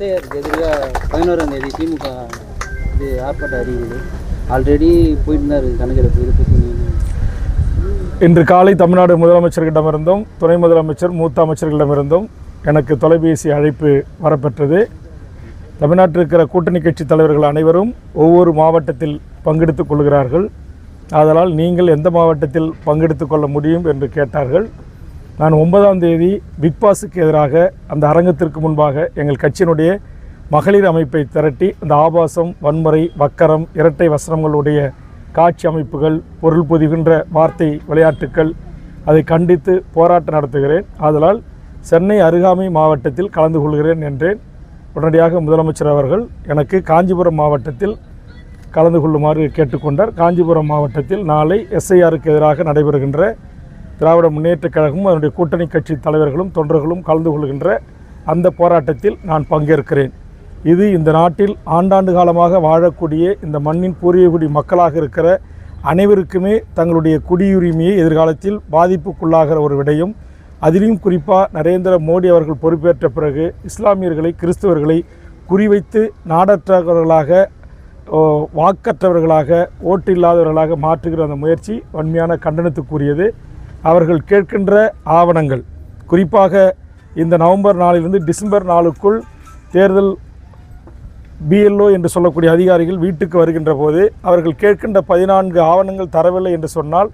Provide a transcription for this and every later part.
எஸ்ஐஆருக்கு எதிராக பதினோராம் தேதி திமுக இது ஆர்ப்பாட்டம் அறிவிக்குது. ஆல்ரெடி போயிட்டு தான் இருக்குது கணக்கெடுப்பு இதை பற்றி இன்று காலை தமிழ்நாடு முதலமைச்சர்களிடமிருந்தும் துணை முதலமைச்சர் மூத்த அமைச்சர்களிடமிருந்தும் எனக்கு தொலைபேசி அழைப்பு வரப்பெற்றது. தமிழ்நாட்டில் இருக்கிற கூட்டணி கட்சி தலைவர்கள் அனைவரும் ஒவ்வொரு மாவட்டத்தில் பங்கெடுத்துக் கொள்கிறார்கள். ஆதலால் நீங்கள் எந்த மாவட்டத்தில் பங்கெடுத்துக் கொள்ள முடியும் என்று கேட்டார்கள். நான் ஒன்பதாம் தேதி பிக் பாஸுக்கு எதிராக அந்த அரங்கத்திற்கு முன்பாக எங்கள் கட்சியினுடைய மகளிர் அமைப்பை திரட்டி அந்த ஆபாசம் வன்முறை வக்கரம் இரட்டை வசனங்களுடைய காட்சி அமைப்புகள் பொருள் பொதிகின்ற வார்த்தை விளையாட்டுக்கள் அதை கண்டித்து போராட்டம் நடத்துகிறேன். ஆதலால் சென்னை அருகாமை மாவட்டத்தில் கலந்து கொள்கிறேன் என்றேன். உடனடியாக முதலமைச்சர் அவர்கள் எனக்கு காஞ்சிபுரம் மாவட்டத்தில் கலந்து கொள்ளுமாறு கேட்டுக்கொண்டார். காஞ்சிபுரம் மாவட்டத்தில் நாளை எஸ்ஐஆருக்கு எதிராக நடைபெறுகின்ற திராவிட முன்னேற்றக் கழகமும் அதனுடைய கூட்டணி கட்சி தலைவர்களும் தொண்டர்களும் கலந்து கொள்கின்ற அந்த போராட்டத்தில் நான் பங்கேற்கிறேன். இது இந்த நாட்டில் ஆண்டாண்டு காலமாக வாழக்கூடிய இந்த மண்ணின் பூரியகுடி மக்களாக இருக்கிற அனைவருக்குமே தங்களுடைய குடியுரிமையை எதிர்காலத்தில் பாதிப்புக்குள்ளாகிற ஒரு விடயம். அதிலும் குறிப்பாக நரேந்திர மோடி அவர்கள் பொறுப்பேற்ற பிறகு இஸ்லாமியர்களை கிறிஸ்தவர்களை குறிவைத்து நாடற்றவர்களாக வாக்கற்றவர்களாக ஓட்டு இல்லாதவர்களாக மாற்றுகிற அந்த முயற்சி வன்மையான கண்டனத்துக்குரியது. அவர்கள் கேட்கின்ற ஆவணங்கள். குறிப்பாக இந்த நவம்பர் நாளிலிருந்து டிசம்பர் நாளுக்குள் தேர்தல் பிஎல்ஓ என்று சொல்லக்கூடிய அதிகாரிகள் வீட்டுக்கு வருகின்ற போது அவர்கள் கேட்கின்ற பதினான்கு ஆவணங்கள் தரவில்லை என்று சொன்னால்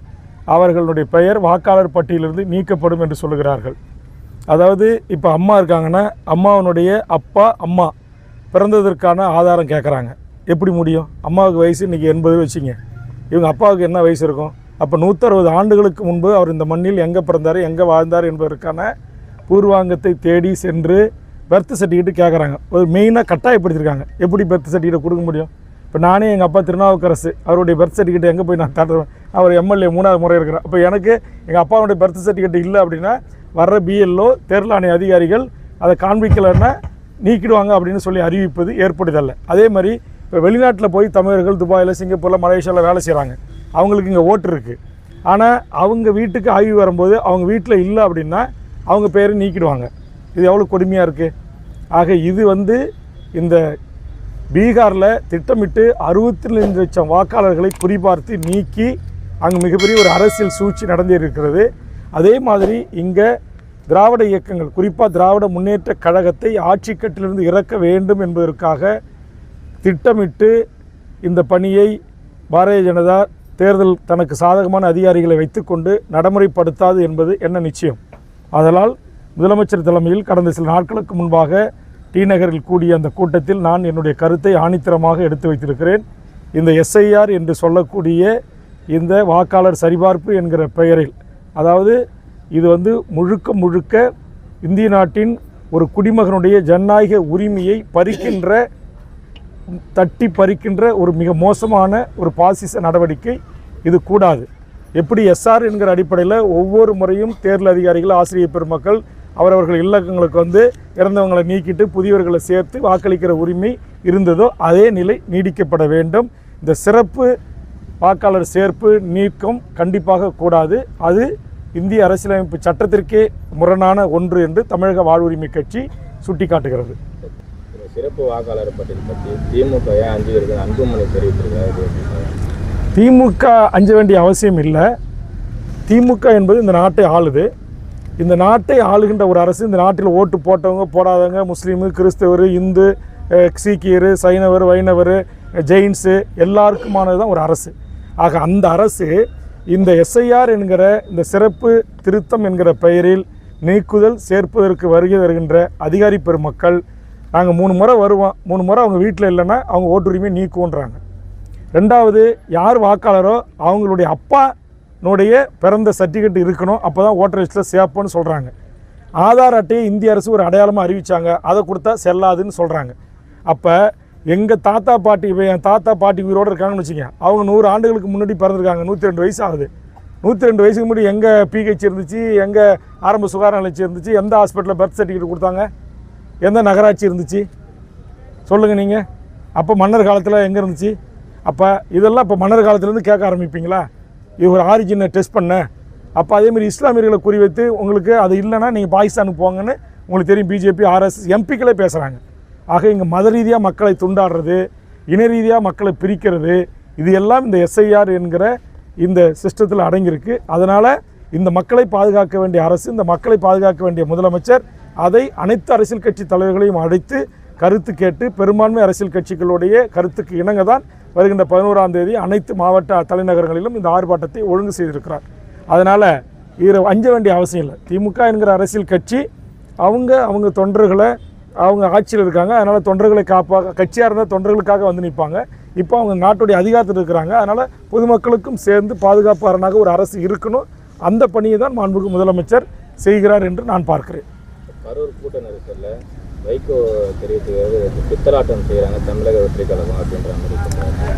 அவர்களுடைய பெயர் வாக்காளர் பட்டியலிருந்து நீக்கப்படும் என்று சொல்லுகிறார்கள். அதாவது இப்போ அம்மா இருக்காங்கன்னா அம்மாவனுடைய அப்பா அம்மா பிறந்ததற்கான ஆதாரம் கேட்குறாங்க எப்படி முடியும்? அம்மாவுக்கு வயசு இன்றைக்கி எண்பது வச்சுங்க. இவங்க அப்பாவுக்கு என்ன வயசு இருக்கும்? அப்போ நூற்றறுபது ஆண்டுகளுக்கு முன்பு அவர் இந்த மண்ணில் எங்கே பிறந்தார் எங்கே வாழ்ந்தார் என்பதற்கான பூர்வாங்கத்தை தேடி சென்று பர்த் சர்டிஃபிகேட்டு கேட்குறாங்க ஒரு மெயினாக கட்டாயப்படுத்தியிருக்காங்க எப்படி பர்த் சர்டிஃபிகேட் கொடுக்க முடியும்? இப்போ நானே எங்கள் அப்பா திருநாவுக்கரசு அவருடைய பர்த் சர்டிஃபிகேட் எங்கே போய் நான் தட்டுறேன் அவர் எம்எல்ஏ மூணாவது முறை இருக்கிறேன் அப்போ எனக்கு எங்கள் அப்பாவுடைய பர்த் சர்டிஃபிகேட் இல்லை அப்படின்னா வர்ற பிஎல்ஓ தேர்தல் ஆணைய அதிகாரிகள் அதை காண்பிக்கலைன்னா நீக்கிடுவாங்க அப்படின்னு சொல்லி அறிவிப்பது ஏற்படுதல்ல அதே மாதிரி இப்போ வெளிநாட்டில் போய் தமிழர்கள் துபாயில் சிங்கப்பூரில் மலேசியாவில் வேலை செய்கிறாங்க அவங்களுக்கு இங்கே ஓட்டு இருக்குது ஆனால் அவங்க வீட்டுக்கு ஆய்வு வரும்போது அவங்க வீட்டில் இல்லை அப்படின்னா அவங்க பேரை நீக்கிடுவாங்க. இது எவ்வளோ கொடுமையாக இருக்குது ஆக இது வந்து இந்த பீகாரில் திட்டமிட்டு அறுபத்தி ரெண்டு லட்சம் வாக்காளர்களை குறிபார்த்து நீக்கி அங்கே மிகப்பெரிய ஒரு அரசியல் சூழ்ச்சி நடந்திருக்கிறது. அதே மாதிரி இங்கே திராவிட இயக்கங்கள் குறிப்பாக திராவிட முன்னேற்ற கழகத்தை ஆட்சி கட்டிலிருந்து இறக்க வேண்டும் என்பதற்காக திட்டமிட்டு இந்த பணியை பாரதிய ஜனதா தேர்தல் தனக்கு சாதகமான அதிகாரிகளை வைத்துக்கொண்டு நடைமுறைப்படுத்தாது என்பது என்ன நிச்சயம்? அதனால் முதலமைச்சர் தலைமையில் கடந்த சில நாட்களுக்கு முன்பாக டி நகரில் கூடிய அந்த கூட்டத்தில் நான் என்னுடைய கருத்தை ஆணித்தரமாக எடுத்து வைத்திருக்கிறேன். இந்த எஸ்ஐஆர் என்று சொல்லக்கூடிய இந்த வாக்காளர் சரிபார்ப்பு என்கிற பெயரில் அதாவது இது வந்து முழுக்க முழுக்க இந்திய நாட்டின் ஒரு குடிமகனுடைய ஜனநாயக உரிமையை பறிக்கின்ற தட்டி பறிக்கின்ற ஒரு மிக மோசமான ஒரு பாசிச நடவடிக்கை இது கூடாது. எப்படி எஸ்ஆர் என்கிற அடிப்படையில் ஒவ்வொரு முறையும் தேர்தல் அதிகாரிகள் ஆசிரியர் பெருமக்கள் அவரவர்கள் இல்லங்களுக்கு வந்து இறந்தவங்களை நீக்கிட்டு புதியவர்களை சேர்த்து வாக்களிக்கிற உரிமை இருந்ததோ அதே நிலை நீடிக்கப்பட வேண்டும். இந்த சிறப்பு வாக்காளர் சேர்ப்பு நீக்கம் கண்டிப்பாக கூடாது. அது இந்திய அரசியலமைப்பு சட்டத்திற்கே முரணான ஒன்று என்று தமிழக வாழ்வுரிமை கட்சி சுட்டிக்காட்டுகிறது. சிறப்பு வாக்காளர் பட்டியல் பற்றி திமுக ஏன் அஞ்சு பேருக்கு அன்புமணி தெரிவித்திருக்காரு திமுக அஞ்ச வேண்டிய அவசியம் இல்லை. திமுக என்பது இந்த நாட்டை ஆளுது. இந்த நாட்டை ஆளுகின்ற ஒரு அரசு இந்த நாட்டில் ஓட்டு போட்டவங்க போடாதவங்க முஸ்லீமு கிறிஸ்தவர் இந்து சீக்கியர் சைனவர் வைணவர் ஜெயின்ஸு எல்லாருக்குமானது தான் ஒரு அரசு. ஆக அந்த அரசு இந்த எஸ்ஐஆர் என்கிற இந்த சிறப்பு திருத்தம் என்கிற பெயரில் நீக்குதல் சேர்ப்பதற்கு வருகை வருகின்ற அதிகாரி பெருமக்கள் நாங்கள் மூணு முறை வருவோம். மூணு முறை அவங்க வீட்டில் இல்லைன்னா அவங்க ஓட்டுரிமையை நீக்குவோன்றாங்க ரெண்டாவது யார் வாக்காளரோ அவங்களுடைய அப்பானுடைய பிறந்த சர்டிஃபிகேட் இருக்கணும். அப்போ தான் ஓட்டர் லிஸ்ட்டில் சேர்ப்போன்னு சொல்கிறாங்க ஆதார் அட்டையை இந்திய அரசு ஒரு அடையாளமாக அறிவித்தாங்க அதை கொடுத்தா செல்லாதுன்னு சொல்கிறாங்க அப்போ எங்கள் தாத்தா பாட்டி இப்போ என் தாத்தா பாட்டி உயிரோடு இருக்காங்கன்னு வச்சுக்கோங்க. அவங்க நூறு ஆண்டுகளுக்கு முன்னாடி பிறந்திருக்காங்க. நூற்றி ரெண்டு வயசு ஆகுது. நூற்றி ரெண்டு வயசுக்கு முன்னாடி எங்கே பிஹெச் இருந்துச்சு எங்கே ஆரம்ப சுகாதார நிலையம் இருந்துச்சு எந்த ஹாஸ்பிட்டலில் பர்த் சர்டிஃபிகேட் கொடுத்தாங்க? எந்த நகராட்சி இருந்துச்சு? சொல்லுங்கள் நீங்கள் அப்போ மன்னர் காலத்தில் எங்கே இருந்துச்சு? அப்போ இதெல்லாம் இப்போ மன்னர் காலத்துலேருந்து கேட்க ஆரம்பிப்பீங்களா? இது ஒரு ஆரிஜினை டெஸ்ட் பண்ண. அப்போ அதேமாதிரி இஸ்லாமியர்களை குறிவைத்து உங்களுக்கு அது இல்லைன்னா நீங்கள் பாகிஸ்தானுக்கு போங்கன்னு உங்களுக்கு தெரியும். பிஜேபி ஆர்எஸ் எம்பிக்களே பேசுகிறாங்க ஆக இங்கே மத ரீதியாக மக்களை துண்டாடுறது இன ரீதியாக மக்களை பிரிக்கிறது இது எல்லாம் இந்த எஸ்ஐஆர் என்கிற இந்த சிஸ்டத்தில் அடங்கியிருக்கு. அதனால் இந்த மக்களை பாதுகாக்க வேண்டிய அரசு இந்த மக்களை பாதுகாக்க வேண்டிய முதலமைச்சர் அதை அனைத்து அரசியல் கட்சி தலைவர்களையும் அழைத்து கருத்து கேட்டு பெரும்பான்மை அரசியல் கட்சிகளுடைய கருத்துக்கு இணங்க தான் வருகின்ற பதினோராம் தேதி அனைத்து மாவட்ட தலைநகரங்களிலும் இந்த ஆர்ப்பாட்டத்தை ஒழுங்கு செய்திருக்கிறார். அதனால் இதில் அஞ்ச வேண்டிய அவசியம் இல்லை. திமுக என்கிற அரசியல் கட்சி அவங்க அவங்க தொண்டர்களை அவங்க ஆட்சியில் இருக்காங்க. அதனால் தொண்டர்களை காப்பா கட்சியாக இருந்தால் தொண்டர்களுக்காக வந்து நிற்பாங்க இப்போ அவங்க நாட்டுடைய அதிகாரத்தில் இருக்கிறாங்க. அதனால் பொதுமக்களுக்கும் சேர்ந்து பாதுகாப்பாளனாக ஒரு அரசு இருக்கணும். அந்த பணியை தான் மாண்புக்கு முதலமைச்சர் செய்கிறார் என்று நான் பார்க்கிறேன். கரூர் கூட்ட நெரிசலில் வைகோ தெரிவித்து பித்தலாட்டம் செய்கிறாங்க தமிழக வெற்றி கழகம் அப்படின்ற மாதிரி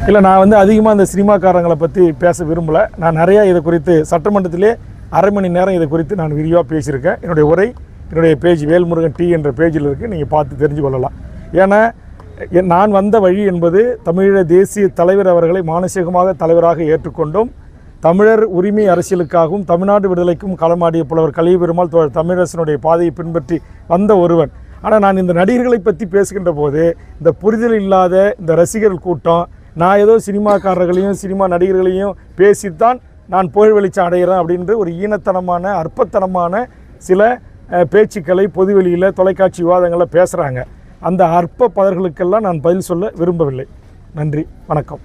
இல்லை நான் வந்து அதிகமாக இந்த சினிமாக்காரங்களை பற்றி பேச விரும்பலை. நான் நிறையா இதை குறித்து சட்டமன்றத்திலே அரை மணி நேரம் இதை குறித்து நான் விரிவாக பேசியிருக்கேன். என்னுடைய உரை என்னுடைய பேஜ் வேல்முருகன் டி என்ற பேஜில் இருக்குது நீங்கள் பார்த்து தெரிஞ்சு கொள்ளலாம். ஏன்னா என் நான் வந்த வழி என்பது தமிழீழ தேசிய தலைவர் அவர்களை மானசீகமாக தலைவராக ஏற்றுக்கொண்டும் தமிழர் உரிமை அரசியலுக்காகவும் தமிழ்நாடு விடுதலைக்கும் களமாடிய புலவர் கலியபெருமாள் தோழர் தமிழரசனுடைய பாதையை பின்பற்றி வந்த ஒருவன். ஆனால் நான் இந்த நடிகர்களை பற்றி பேசுகின்ற போது இந்த புரிதல் இல்லாத இந்த ரசிகர்கள் கூட்டம் நான் ஏதோ சினிமாக்காரர்களையும் சினிமா நடிகர்களையும் பேசித்தான் நான் புகழ் வெளிச்சம் அடைகிறேன் அப்படின்ற ஒரு ஈனத்தனமான அற்பத்தனமான சில பேச்சுக்களை பொதுவெளியில் தொலைக்காட்சி விவாதங்களில் பேசுகிறாங்க அந்த அற்ப பதர்களுக்கெல்லாம் நான் பதில் சொல்ல விரும்பவில்லை. நன்றி வணக்கம்.